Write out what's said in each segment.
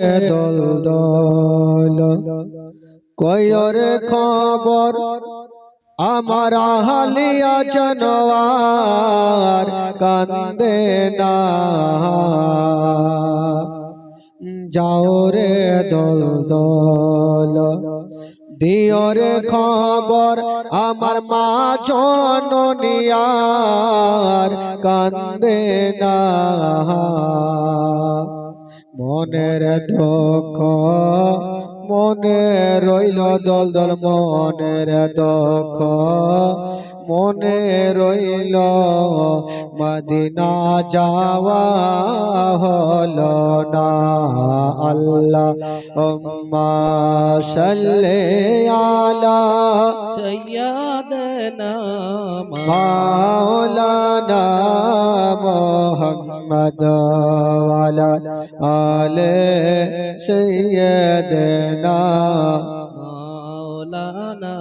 দল দল। কয়র খবর? আমার হালিয়া জানোয়ার কান্দে না। যাও রে দল দল। দিও রে খবর, আমার মা জননিয়ার কান্দে না। মনের দুঃখ মনে রইল দল দল মনের দুঃখ মনে রইল মদিনা যাওয়া হল না আল্লাহ। উম্মা সাল্লে আলা সাইয়্যিদানা মাওলানা মুহাম্মদ। मोहम्मद वाला आले सैदना मौलाना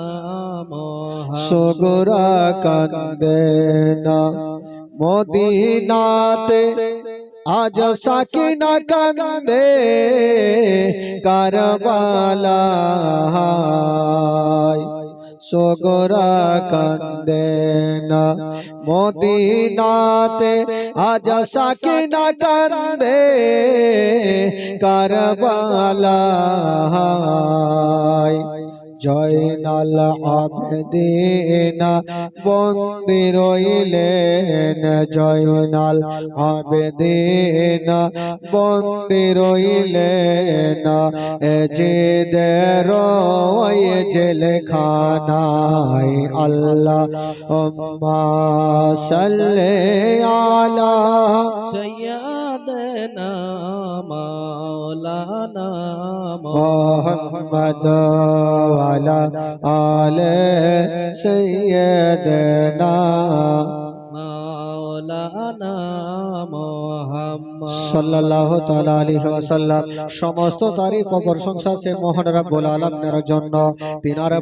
मोहम्मद सुगुरा कंदेना मोदीनाते आज साकिन कंदे करबला সগরা কান্দে না মদিনাতে আজ সাকিনা কান্দে কারবালায়। জয়নাল আবেদিনা, বন্দি রইলেন জয়নাল আবেদিনা, বন্দি রইলেন এ যে দের জেলখানায় আল্লাহ সাল্লে আলা দেনা মাওলানা মোহাম্মদ ওয়ালা আলে সাইয়্যিদানা সমস্ত তারিফ ও প্রশংসা সে মোহন আলমের জন্য।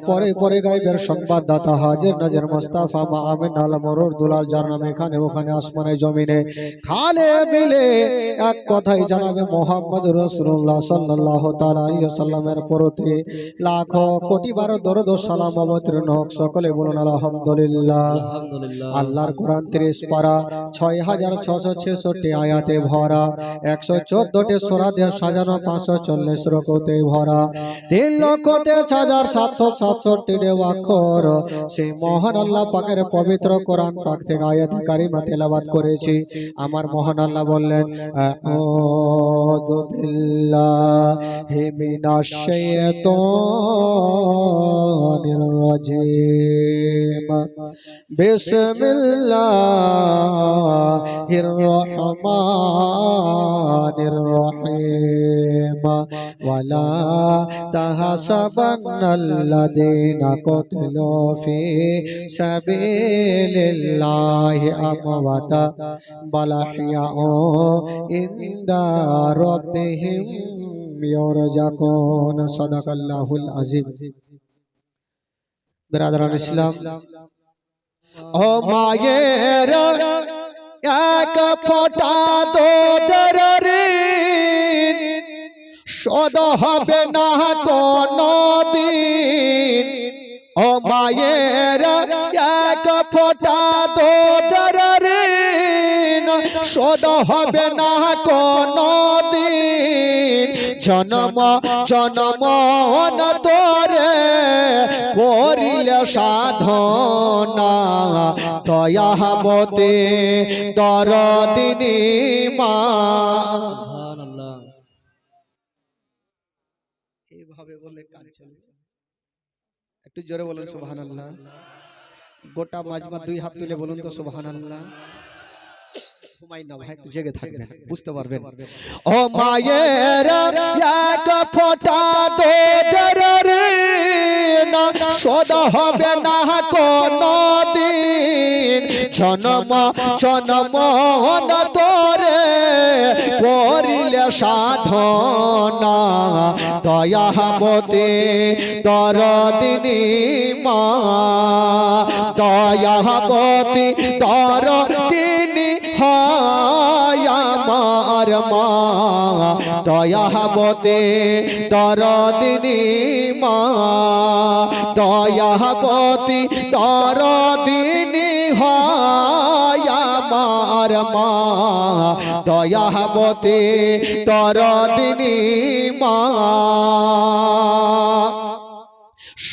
পরে পরে গাইবের সংবাদদাতা হাজির মোস্তাফা মা আমিন দুলাল এখানে ওখানে আসমানে জমিনে। খালে মিলে এক কথাই জানাবে মোহাম্মদ রসুল্লাহ সাল্লাহ আলী লাখ কোটি বারো দরদ সালাম অবতীর্ণ হোক সকলে বলুন আলহামদুলিল্লাহ। আল্লাহর কোরআন তিরিশ পারা। ছয় হাজার ছশো ছেষট্টি আয়াতে ভরা, একশো চোদ্দটি সোরা দিয়ে সাজানো, পাঁচশো চল্লিশ রকতে ভরা। তিন লক্ষ তেইশ হাজার সাতশো সাতষট্টি অক্ষর। সেই মহান আল্লাহ পাকের পবিত্র কোরআন পাক থেকে আয়াতে কারিমা তেলাবাদ করেছি। আমার মহান আল্লাহ বললেন বিল্লাহি মিনাশ শাইতানির الرجيم. بسم الله الرحمن الرحيم. ولا تحسبن الذين قتلوا في سبيل الله أمواتا بل أحياء عند ربهم يرزقون. صدق الله العظيم. বেরাদারান ইসলাম। ও মায়ের এক ফোঁটা দুধের ঋণ সদ হবে না কোনদিন ও মায়ের এক ফোঁটা দুধের ঋণ সদ হবে না কোনদিন জনম জনম তোরে কোন হইল সাধনা দয়া হবতে দরদিনী মা। এইভাবে বলে কাজ চলে। একটু জোরে বলুন সুবাহ গোটা মাঝমা দুই হাত তুলে বলুন তো সুবহানাল্লাহ। হুমায়ুন না ভাই একটু জেগে থাকবেন বুঝতে পারবেন। ও মায়ের এক ফোঁটা তোদের ঋণ শোধ হবে না কোনো দিন। জন্ম জন্ম তোরে করিলে সাধনা দয়াবতে দরদিনী মা। দয়াবতী দরদিনী হয় আমার মা। দয়াবতে দরদিনী মা। দয়াবতী দরদিনী হয় আমার মা। দয়াবতে দরদিনী মা।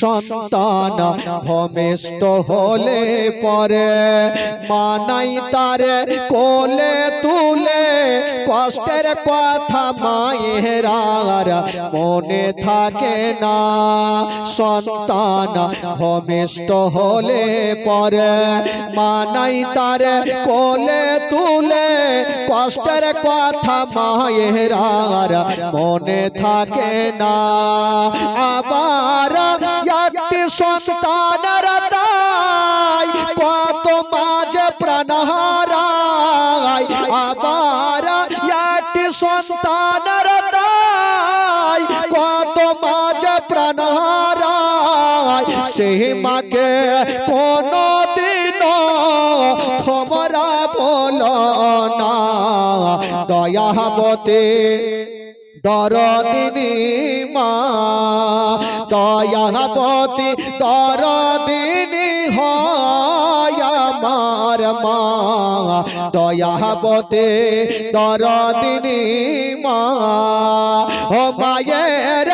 সন্তান ভূমিষ্ঠ হলে পরে, মানাই তারে কোলে তুলে, কষ্টের কথা মায়েরার মনে থাকে না। সন্তান ভূমিষ্ঠ হলে পরে, মানাই তারে কোলে তুলে, কষ্টের কথা মায়েরার মনে থাকে না। আবার সন্তানের দায়, কত মাঝে প্রাণ হারায় আবার একটি সন্তানের দায়, কত মাঝে প্রাণ হারায় সেই মাকে কোনো দিন তোমরা বলো না, দয়াবতে। দরদিনী মা দয়াবতী দরদিনী হয় আমার মা দয়াবতে দরদিনী মা। ও মায়ের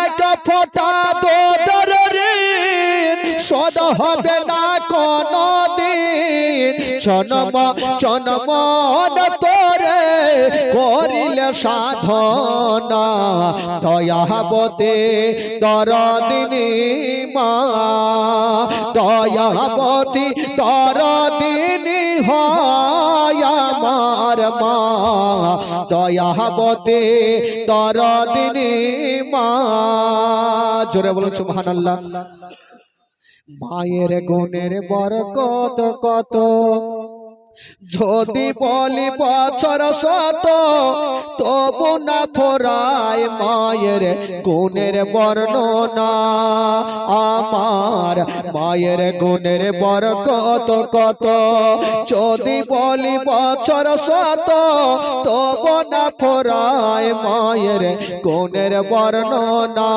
এক ফোটা দোদর শোধ হবে না কোনো দিন জন্ম জন্ম তোরে করিলে সাধনা, দয়াবতে দরদিনী মা, দয়াবতী দরদিনী হয় আমার মা, দয়াবতে দরদিনী মা। জোরে বলুন সুবহানাল্লাহ। মায়ের গুণের বরকত কত যদি বলি বছর শত তবু না ফোরায় মায়ের গুণের বর্ণনা। আমার মায়ের গুণের বরকত কত কত? যদি বলি বছর শত তবু না ফোরায় মায়ের গুণের বর্ণনা।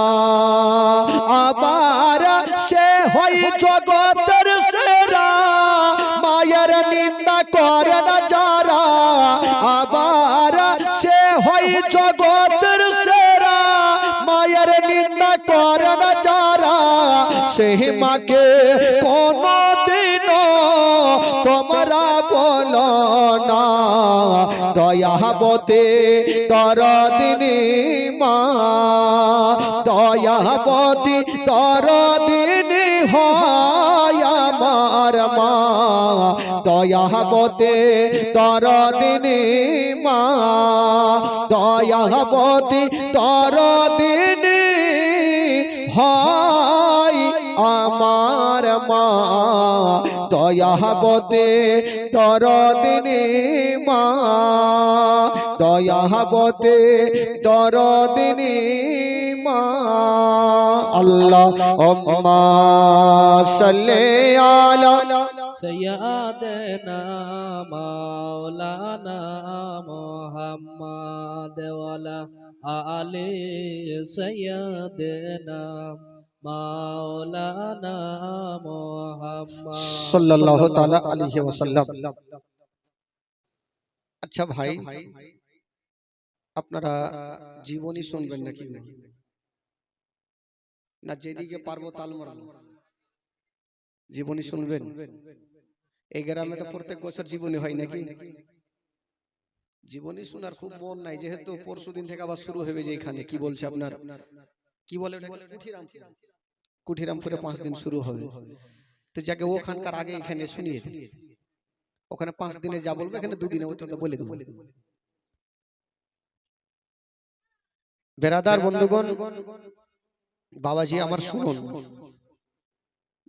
আবার সে হই জগতের আবার সে হই জগতের সেরা। মায়ের নিন্দা করে না যারা, সেই মাকে কোনো দিন তোমরা বলো না। দয়াবতে দরদিনী মা, দয়াবতী দরদিনী হয় দয়াবতে দরদিনী মা। দয়াবতী দরদিনী হয় আমার মা। দয়াবতে দরদিনী মা। দয়াবতে দরদিনী মা। আল্লাহ সাল্লে আলা सयादना मौलाना मोहम्मद वाला आले सयादना मौलाना मोहम्मद सल्लल्लाहु ताला अलैहि वसल्लम। अच्छा भाई আপনারা জীবনই শুনবেন ना जेदी के পারবো তাল जीवन ही सुनबे এই গ্রামে তো প্রত্যেক বছর জীবনী হয় নাকি? জীবনী শোনার খুব মন নাই যেহেতু পরশু দিন থেকে আবার শুরু হবে যে এখানে কি বলছে আপনার? কি বলে কুঠিরামপুরে। পাঁচ দিন শুরু হবে। তো যাকে ওখানকার আগে এখানে শুনিয়ে দিই ওখানে পাঁচ দিনে যা বলব এখানে দুদিনে ওটা বলে দেবো। বেরাদার বন্ধুগণ বাবাজি আমার শুনুন।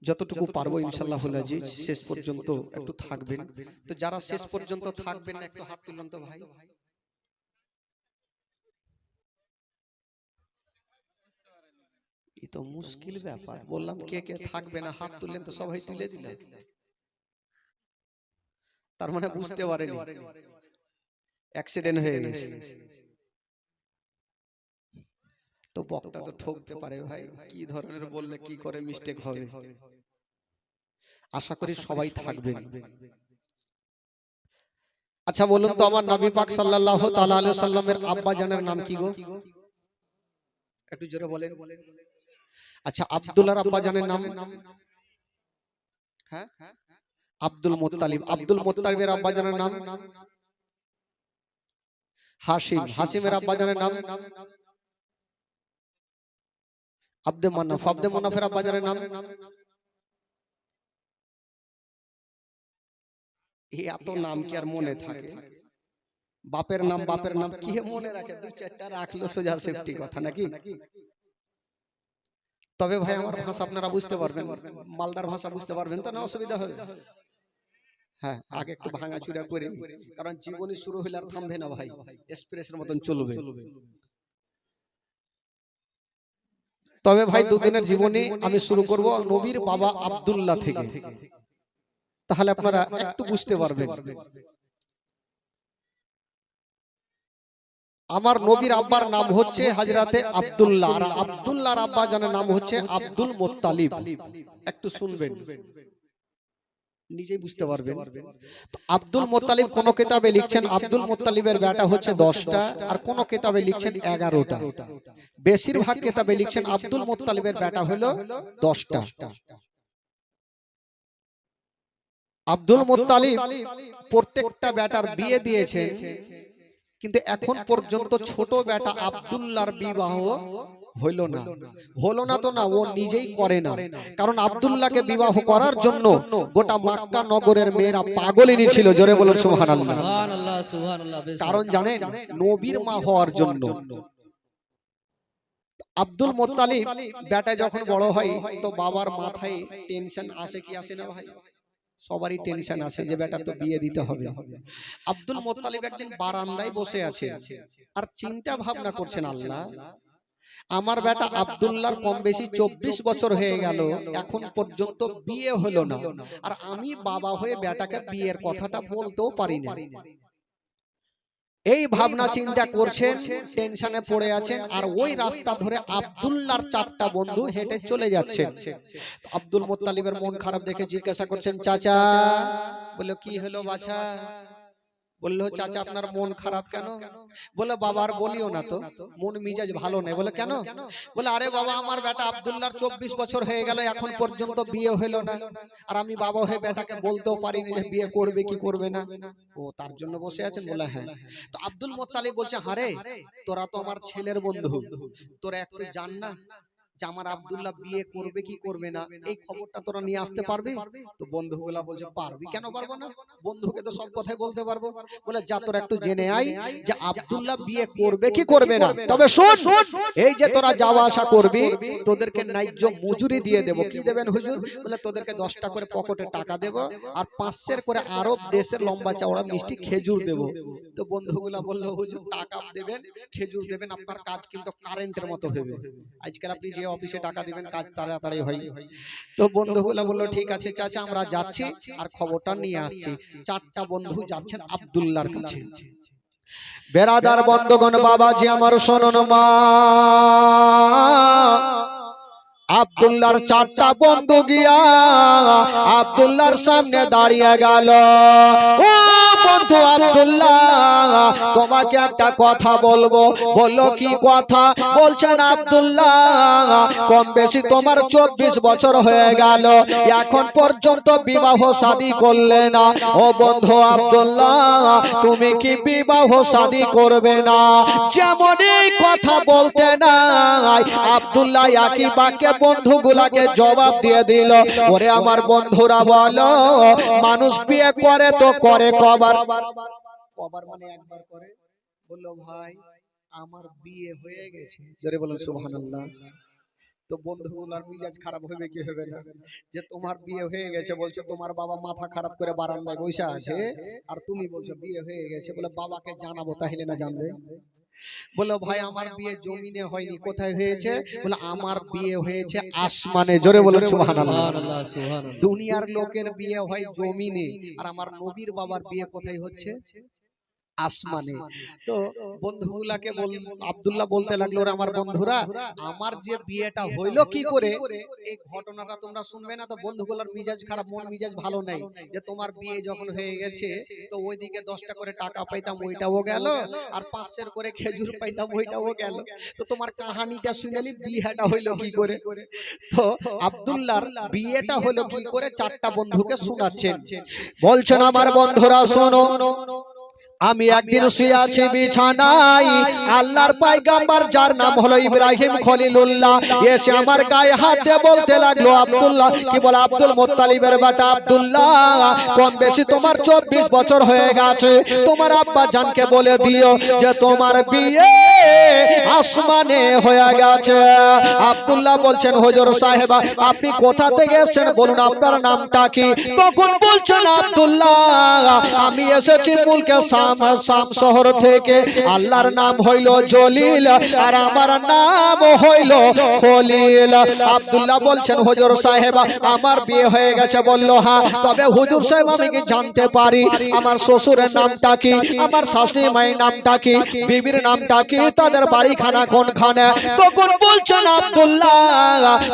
যতটুকু পারব ইনশাল্লাহ আজিজ শেষ পর্যন্ত একটু থাকবেন। তো যারা শেষ পর্যন্ত থাকবেন না একটু হাত তুলুন তো ভাই। তো মুশকিল ব্যাপার। বললাম কে কে থাকবে না হাত তুললেন তো সবাই তুলে দিলেন। তার মানে বুঝতে পারেনি। অ্যাক্সিডেন্ট হয়ে গেছে। তো বক্তা তো ঠকতে পারে ভাই। কি ধরনের বললে কি করে মিস্টেক হবে? আশা করি সবাই থাকবেন। আচ্ছা বলুন তো আমার নবী পাক সাল্লাল্লাহু তাআলা আলাইহি সাল্লামের আব্বা জানের নাম কি গো? একটু জোরে বলেন। আচ্ছা আব্দুল্লাহর আব্বা জানের নাম হ্যাঁ? Abdul Muttalib. আব্দুল মুত্তালিবের আব্বা জানের নাম হাসিম হাসিমের আব্বা জানের নাম আব্দে মান্নাফ। আব্দে মান্নাফের আব্বা জানের নাম এই এত নাম কি আর মনে থাকে? বাপের নাম বাপের নাম কি মনে রাখে? দুই চারটা রাখল সোজা সেফটি কথা নাকি? তবে ভাই আমার ভাষা আপনারা বুঝতে পারবেন। মালদার ভাষা বুঝতে পারবেন তো না অসুবিধা হবে। হ্যাঁ আগে একটু ভাঙা চুরা করে কারণ জীবনী শুরু হইলে আর থামবে না ভাই। এক্সপ্রেসের মতন চলবে। তবে ভাই দুদিনের জীবনী আমি শুরু করব নবীর বাবা আব্দুল্লাহ থেকে। তাহলে আপনারা একটু বুঝতে পারবেন। আমার নবীর আব্বার নাম হচ্ছে হাজরাতে আব্দুল্লাহ। আর আব্দুল্লাহর আব্বা জানের নাম হচ্ছে আব্দুল মোত্তালিব। একটু শুনবেন। নিজেই বুঝতে পারবেন। আব্দুল মোত্তালিব কোন কিতাবে লিখছেন আব্দুল মোত্তালিবের বেটা হচ্ছে দশটা আর কোন কিতাবে লিখছেন এগারোটা। বেশিরভাগ কিতাবে লিখছেন আব্দুল মোত্তালিবের বেটা হলো দশটা। আব্দুল মোত্তালিব প্রত্যেকটা বেটার বিয়ে দিয়েছেন। কিন্তু এখন পর্যন্ত ছোট বেটা আব্দুল্লাহর বিবাহ হইল না। হলো না। তো না ও নিজেই করে না। কারণ আব্দুল্লাহকে বিবাহ করার জন্য গোটা মাক্কা নগরের মেয়েরা পাগলিনী ছিল জোরে বলুন সুবহানাল্লাহ। সুবহানাল্লাহ কারণ জানেন নবীর মা হওয়ার জন্য। আব্দুল মোত্তালিব বেটা যখন বড় হয় তো বাবার মাথায় টেনশন আসে কি আসে না ভাই? সবারই টেনশন আছে যে বেটা তো বিয়ে দিতে হবে। আব্দুল মোত্তালিব একদিন বারান্দায় বসে আছে। আর চিন্তা ভাবনা করছেন আল্লাহ। আমার বেটা আব্দুল্লাহর কম বেশি চব্বিশ বছর হয়ে গেল। এখন পর্যন্ত বিয়ে হলো না। আর আমি বাবা হয়ে বেটাকে বিয়ের কথাটা বলতেও পারি না। এই ভাবনা চিন্তা করছেন টেনশনে পড়ে আছেন আর ওই রাস্তা ধরে আবদুল্লার চারটা বন্ধু হেঁটে চলে যাচ্ছেন। আব্দুল মোত্তালিবের মন খারাপ দেখে জিজ্ঞাসা করছেন চাচা বলল কি হলো বাছা? বলল চাচা আপনার মন খারাপ কেন? বলে বাবার বলিও না তো। মন মিজাজ ভালো নেই। বলে কেন? বলে আরে বাবা আমার বেটা আব্দুল্লাহর চব্বিশ বছর হয়ে গেল এখন পর্যন্ত বিয়ে হলো না। আর আমি বাবা হয়ে বেটাকে বলতেও পারিনি যে বিয়ে করবে কি করবে না। ও তার জন্য বসে আছেন বলে হ্যাঁ। তো আব্দুল মোত্তালিব বলছে হারে তোরা তো আমার ছেলের বন্ধু। তোরা একটু জান না। যে আমার আব্দুল্লাহ বিয়ে করবে কি করবে না? এই খবরটা তোরা নিয়ে আসতে পারবি? তো বন্ধুগুলা বলছে পারবি কেন পারব না? বন্ধুকে তো সব কথাই বলতে পারব। বলে যা তোরা একটু জেনে আই যে আব্দুল্লাহ বিয়ে করবে কি করবে না? তবে শোন এই যে তোরা যাওয়া আসা করবি তোদেরকে ন্যায্য মজুরি দিয়ে দেব। কি দেবেন হুজুর? বলে তোদেরকে দশটা করে পকেটে টাকা দেব আর পাঁচশের করে আরব দেশের লম্বা চওড়া মিষ্টি খেজুর দেব। তো বন্ধুগুলা বলল হুজুর টাকা দেবেন খেজুর দেবেন আপনার কাজ কিন্তু কারেন্টের মতো হবে আজকাল আপনি যে অফিসে টাকা দিবেন কাজ তাড়াতাড়ি হয় তো বন্ধুগুলা বলল ঠিক আছে চাচা আমরা যাচ্ছি আর খবরটা নিয়ে আসছি। চারটা বন্ধু যাচ্ছেন আব্দুল্লাহর কাছে। বেরাদার বন্ধগণ বাবাজি আমার শোনন মা আব্দুল্লাহর চারটা বন্ধু গিয়া আব্দুল্লাহর সামনে দাঁড়িয়ে গেল। ও বন্ধু আব্দুল্লাহ, তোমাকে একটা কথা বলব। বলল, কি কথা? বলছেন, আব্দুল্লাহ, কম বেশি তোমার চব্বিশ বছর হয়ে গেল। এখন পর্যন্ত বিবাহ শাদী করলে না। ও বন্ধু আব্দুল্লাহ, তুমি কি বিবাহ শাদী করবে না? যেমন এই কথা বলতে নাই, আব্দুল্লাহ একই বাক্যে বন্ধুগুলাকে জবাব দিয়ে দিল, ওরে আমার বন্ধুরা বলো, মানুষ বিয়ে করে তো করে কবার। কবার মানে একবার করে? বলল, ভাই, আমার বিয়ে হয়ে গেছে। জোরে বলুন সুবহানাল্লাহ। তো বন্ধুগুলার মিজাজ খারাপ হবে কি হবে না? যে তোমার বিয়ে হয়ে গেছে বলছো, তোমার বাবা মাথা খারাপ করে বারান্দায় বসে আছে, আর তুমি বলছো বিয়ে হয়ে গেছে। বলে, বাবাকে জানাব তাহলে না জানবে? বলল ভাই আমার বিয়ে জমিনে হয়নি কোথায় হয়েছে? বলে আমার বিয়ে হয়েছে আসমানে। জোরে বলে সুবহানাল্লাহ। দুনিয়ার লোকের বিয়ে হয় জমিনে আর আমার নবীর বাবার বিয়ে কোথায় হচ্ছে? আসমানে। তো বন্ধুগুলাকে বল আব্দুল্লাহ বলতে লাগল আমার বন্ধুরা আমার যে বিয়েটা হইল কি করে এই ঘটনাটা তোমরা শুনবে না তো বন্ধুগুলার মিজাজ খারাপ মন মিজাজ ভালো নাই। যে তোমার বিয়ে যখন হয়ে গেছে তো ওইদিকে দশটা করে টাকা পাইতাম ওইটাও গেল আর পাঁচশের করে খেজুর পাইতাম ওইটাও গেল। তো তোমার কাহানিটা শুনেলি বিয়েটা হইল কি করে? তো আব্দুল্লাহর বিয়েটা হলো কি করে? চারটা বন্ধুকে শোনাচ্ছেন বলছেন আমার বন্ধুরা শোনো আমি একদিন শুয়ে আছি বিছানায়। আল্লাহর পাইগাম্বার যার নাম হলো ইব্রাহিম খলিলুল্লাহ। এসে আমার গায়ে হাত দিয়ে বলতে লাগল আব্দুল্লাহ কি বলে আব্দুল মোত্তালিবের বেটা আব্দুল্লাহ। কম বেশি তোমার চব্বিশ বছর হয়ে গেছে। তোমার আব্বা জানকে বলে দিও যে তোমার বিয়ে আসমানে হয়ে গেছে। আব্দুল্লাহ বলছেন হুজুর সাহেবা আপনি কোথা থেকে এসেছেন? বলুন আপনার নামটা কি? তখন বলছেন আব্দুল্লাহ আমি এসেছি মুলকে শাম শাম শহর থেকে আল্লাহর নাম হইল জলিল, আর আমার নাম হইল খলিল। বলছেন আমার বিয়ে হয়ে গেছে। বলল হ্যাঁ তবে হুজুর সাহেব, আমি কি জানতে পারি? আমার শ্বশুরের নামটা কি? আমার শাশুড়ি মায়ের নামটা কি? বিবির নামটা কি? তাদের বাড়ি খানা কোনখানে? তখন বলছেন, আব্দুল্লাহ,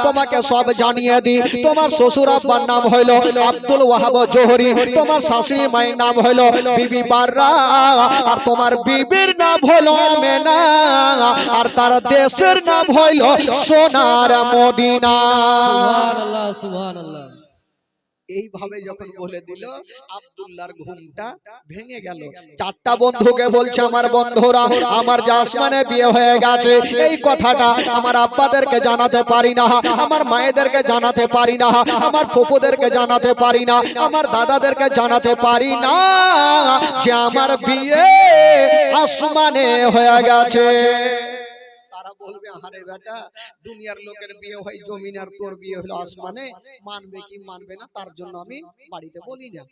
তোমাকে সব জানিয়ে দি তোমার শ্বশুর আব্বার নাম হইল আব্দুল ওয়াহাব জোহরি। তোমার শাশুড়ি মায়ের নাম হইল বিবি বাররা। আর তোমার বিবির নাম হলো মেনা, আর তার দেশের নাম হইল সোনার মদিনা। সুবহানাল্লাহ সুবহানাল্লাহ। এইভাবে যখন বলে দিল আব্দুল্লাহর ঘুমটা ভেঙে গেল। চারটা বন্ধুকে বলছে আমার বন্ধুরা আমার যে আসমানে বিয়ে হয়ে গেছে। এই কথাটা আমার আব্বাদেরকে জানাতে পারি না। আমার মায়েদেরকে জানাতে পারি না। আমার ফুপুদেরকে জানাতে পারি না। আমার দাদাদেরকে জানাতে পারি না যে আমার বিয়ে আসমানে হয়ে গেছে। বলবে আহারে বেটা, দুনিয়ার লোকের বিয়ে হয়, জমিন আর তোর বিয়ে হলো আসমানে। মানবে কি মানবে না, তার জন্য আমি বাড়িতে বলি না।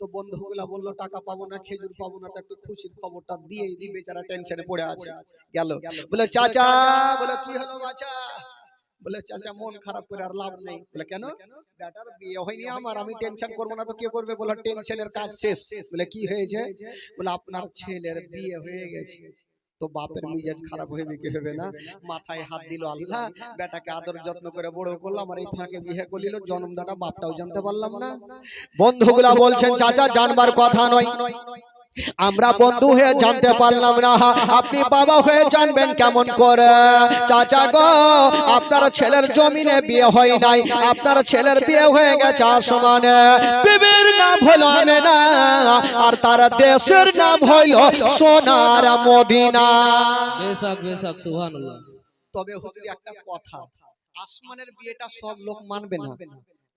তো বন্ধুগুলা বলল, টাকা পাবো না, খেজুর পাবো না। তো একটু খুশির খবরটা দিয়ে দিই বেচারা টেনশনে পড়ে আছে। গেল। বলে, চাচা, বলে, কি হলো বাচ্চা বলে, চাচা, মন খারাপ করে আর লাভ নেই। বলে, কেন? বেটার বিয়ে হয়নি আমার, আমি টেনশন করব না তো কে করবে? বলে টেনশনের কাজ শেষ। বলে, কি হয়েছে? বলে, আপনার ছেলের বিয়ে হয়ে গেছে। তো বাপের মিজাজ খারাপ হয়ে কি হবে না? মাথায় হাত দিল আল্লাহ বেটাকে আদর যত্ন করে বড় করলাম আর এই ফাঁকে বিয়ে করলিল জন্মদাটা বাপটাও জানতে পারলাম না। বন্ধুগুলা বলছেন চাচা জানবার কথা নয়। আমরা বন্ধু হয়ে জানতে পারলাম না। আপনি বাবা হয়ে জানবেন কেমন করে। চাচা গো আপনার ছেলের জমিনে বিয়ে হয় নাই। আপনার ছেলের বিয়ে হয়ে গেছে আসমানে। বিবির নাম হলো আমেনা। আর তার দেশের নাম হইল সোনার মদিনা। বেশক বেশক সুবহানাল্লাহ। তবে হুজুর একটা কথা। আসমানের বিয়েটা সব লোক মানবে না।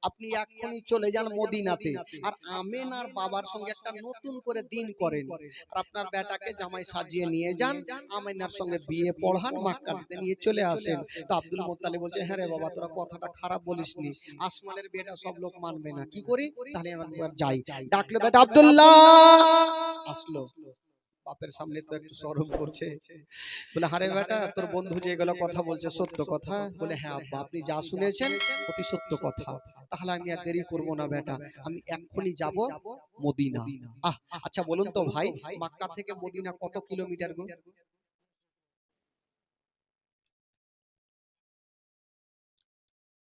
আপনি এখনই চলে যান মদিনাতে। আর আমেন আর বাবার সঙ্গে একটা নতুন করে দিন করেন। আর আপনার বেটাকে জামাই সাজিয়ে নিয়ে যান। আমেনার সঙ্গে বিয়ে পড়ান মাক্কাতে নিয়ে চলে আসেন। তো আব্দুল মোত্তালি বলছে হ্যাঁ রে বাবা তোরা কথাটা খারাপ বলিসনি। আসমানের বিয়েটা সব লোক মানবে না। কি করি? তাহলে একবার যাই। ডাকলো বেটা আব্দুল্লাহ। আসলো। বাপের সামনে তো একটু সরম করছে। বলে হারে বেটা তোর বন্ধু যে এগুলো কথা বলছে সত্য কথা? বলে হ্যাঁ আব্বা আপনি যা শুনেছেন অতি সত্য কথা। তাহলে আমি আর দেরি করব না বেটা। আমি এক্ষুনি যাব মদিনা। আহ আচ্ছা বলুন তো ভাই মাক্কা থেকে মদিনা কত কিলোমিটার গো?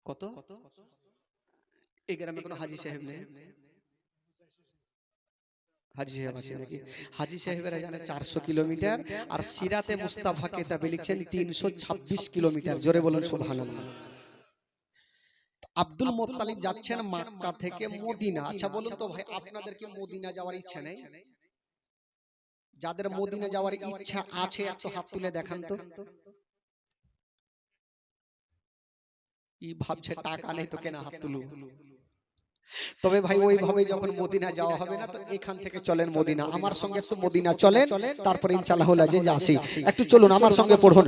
কত? এই গ্রামে কোনো হাজি সাহেব নেই। হাজি সাহেব আছে নাকি? হাজি সাহেবেরা জানে চারশো কিলোমিটার আর সিরাতে মুস্তাফা কেতাবে লিখছেন তিনশো ছাব্বিশ কিলোমিটার। জোরে বলুন সুবহানাল্লাহ। আব্দুল মোত্তালিব যাচ্ছেন মাক্কা থেকে মদিনা। আচ্ছা বলুন তো ভাই আপনাদের কি মদিনা যাওয়ার ইচ্ছা নেই? যাদের মদিনা যাওয়ার ইচ্ছা আছে এত হাত তুলে দেখান তো। ই ভাবছে টাকা নেই তো কেনা হাত তুলু তবে ভাই ওইভাবে যখন মদিনা যাওয়া হবে না তো এখান থেকে চলেন মদিনা। আমার সঙ্গে একটু মদিনা চলেন। তারপরে ইনশাআল্লাহ যে আসি একটু চলুন আমার সঙ্গে পড়ুন।